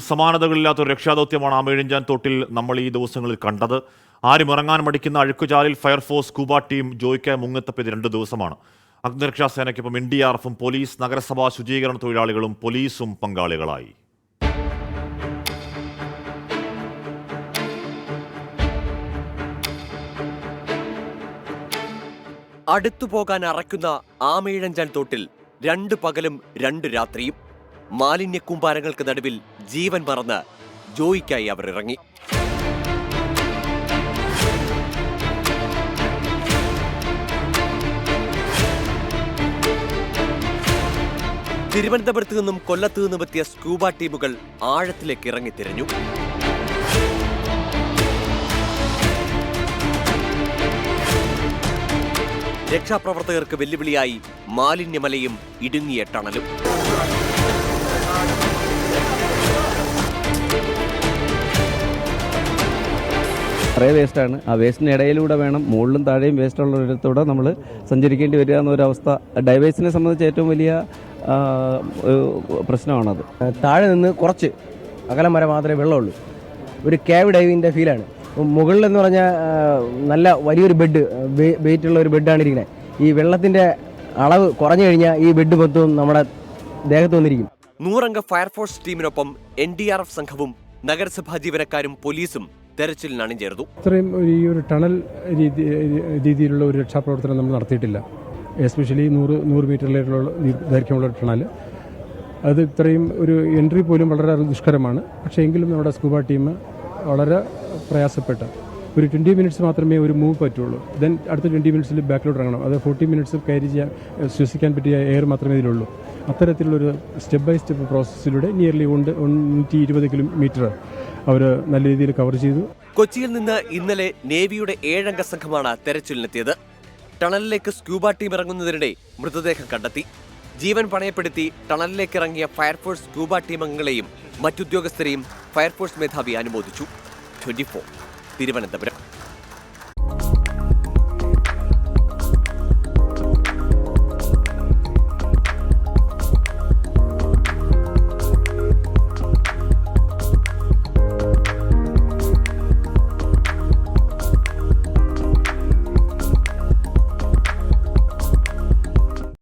സമാനതകളില്ലാത്ത ഒരു രക്ഷാദൗത്യമാണ് ആമേഴിഞ്ചാൻ തോട്ടിൽ നമ്മൾ ഈ ദിവസങ്ങളിൽ കണ്ടത്. ആരും ഇറങ്ങാൻ മടിക്കുന്ന അഴുക്കുചാലിൽ ഫയർഫോഴ്സ് കൂബ ടീം ജോയിക്കായി മുങ്ങത്തപ്പിയത് രണ്ട് ദിവസമാണ്. അഗ്നിരക്ഷാ സേനയ്ക്കൊപ്പം എൻ ഡി ആർ എഫും പോലീസ് നഗരസഭാ ശുചീകരണ തൊഴിലാളികളും പോലീസും പങ്കാളികളായി. അടുത്തു പോകാൻ അറയ്ക്കുന്ന ആമയിഴഞ്ചാൻ തോട്ടിൽ രണ്ട് പകലും രണ്ട് രാത്രിയും. മാലിന്യ കൂമ്പാരങ്ങൾക്ക് നടുവിൽ ജീവൻ മറന്ന് ജോയിക്കായി അവർ ഇറങ്ങി. തിരുവനന്തപുരത്ത് നിന്നും കൊല്ലത്തു നിന്നും എത്തിയ സ്കൂബ ടീമുകൾ ആഴത്തിലേക്ക് ഇറങ്ങി തിരഞ്ഞു. രക്ഷാപ്രവർത്തകർക്ക് വെല്ലുവിളിയായി മാലിന്യമലയും ഇടുങ്ങിയ ടണലും. കുറേ വേസ്റ്റാണ് ആ വേസ്റ്റിന് ഇടയിലൂടെ വേണം മുകളിലും താഴെയും വേസ്റ്റ് ഉള്ളിടത്തൂടെ നമ്മൾ സഞ്ചരിക്കേണ്ടി വരിക എന്നൊരവസ്ഥ. ഡൈവേഴ്സിനെ സംബന്ധിച്ച് ഏറ്റവും വലിയ ഒരു പ്രശ്നമാണത്. താഴെ നിന്ന് കുറച്ച് അകലം വരെ മാത്രമേ വെള്ളമുള്ളൂ. ഒരു ക്യാവ് ഡൈവിന്റെ ഫീലാണ് മുകളിൽ എന്ന് പറഞ്ഞാൽ നല്ല വലിയൊരു ബെഡ് വെയിറ്റുള്ള ഒരു ബെഡാണ് ഇരിക്കുന്നത് ഈ വെള്ളത്തിന്റെ അളവ് കുറഞ്ഞു കഴിഞ്ഞാൽ ഈ ബെഡ് മൊത്തവും നമ്മുടെ ദേഹത്ത് വന്നിരിക്കും. നൂറംഗ ഫയർഫോഴ്സ് ടീമിനൊപ്പം എൻ ഡി ആർ എഫ് സംഘവും നഗരസഭാ ജീവനക്കാരും പോലീസും തെരച്ചിലിന് അണിചേർന്നു ഇത്രയും ഈ ഒരു ടണൽ രീതി രീതിയിലുള്ള ഒരു രക്ഷാപ്രവർത്തനം നമ്മൾ നടത്തിയിട്ടില്ല. എസ്പെഷ്യലി നൂറ് നൂറ് മീറ്ററിലേക്കുള്ള ദൈർഘ്യമുള്ള ടണൽ. അത് ഇത്രയും ഒരു എൻട്രി പോലും വളരെ ദുഷ്കരമാണ്. പക്ഷേ എങ്കിലും നമ്മുടെ സ്കൂബ ടീം വളരെ പ്രയാസപ്പെട്ട ഒരു ട്വന്റി മിനിറ്റ്സ് മാത്രമേ ഒരു മൂവ് പറ്റുള്ളൂ. ദെൻ അടുത്ത ട്വന്റി മിനിറ്റ്സിൽ ബാക്കിലോട്ട് ഇറങ്ങണം. അത് ഫോർട്ടി മിനിറ്റ്സ് കയറി ചെയ്യാൻ ശ്വസിക്കാൻ പറ്റിയ എയർ മാത്രമേ ഇതിലുള്ളൂ. അത്തരത്തിലുള്ളൊരു സ്റ്റെപ്പ് ബൈ സ്റ്റെപ്പ് പ്രോസസ്സിലൂടെ നിയർലി ഉണ്ട് നൂറ്റി ഇരുപത് കിലോമീറ്റർ അവർ നല്ല രീതിയിൽ കവർ ചെയ്തു. കൊച്ചിയിൽ നിന്ന് ഇന്നലെ നേവിയുടെ ഏഴംഗ സംഘമാണ് തെരച്ചിലിനെത്തിയത്. ടണലിലേക്ക് സ്ക്യൂബ ടീം ഇറങ്ങുന്നതിനിടെ മൃതദേഹം കണ്ടെത്തി. ജീവൻ പണയപ്പെടുത്തി ടണലിലേക്ക് ഇറങ്ങിയ ഫയർഫോഴ്സ് സ്ക്യൂബ ടീം അംഗങ്ങളെയും മറ്റുദ്യോഗസ്ഥരെയും ഫയർഫോഴ്സ് മേധാവി അനുമോദിച്ചു. ട്വന്റി തിരുവനന്തപുരം.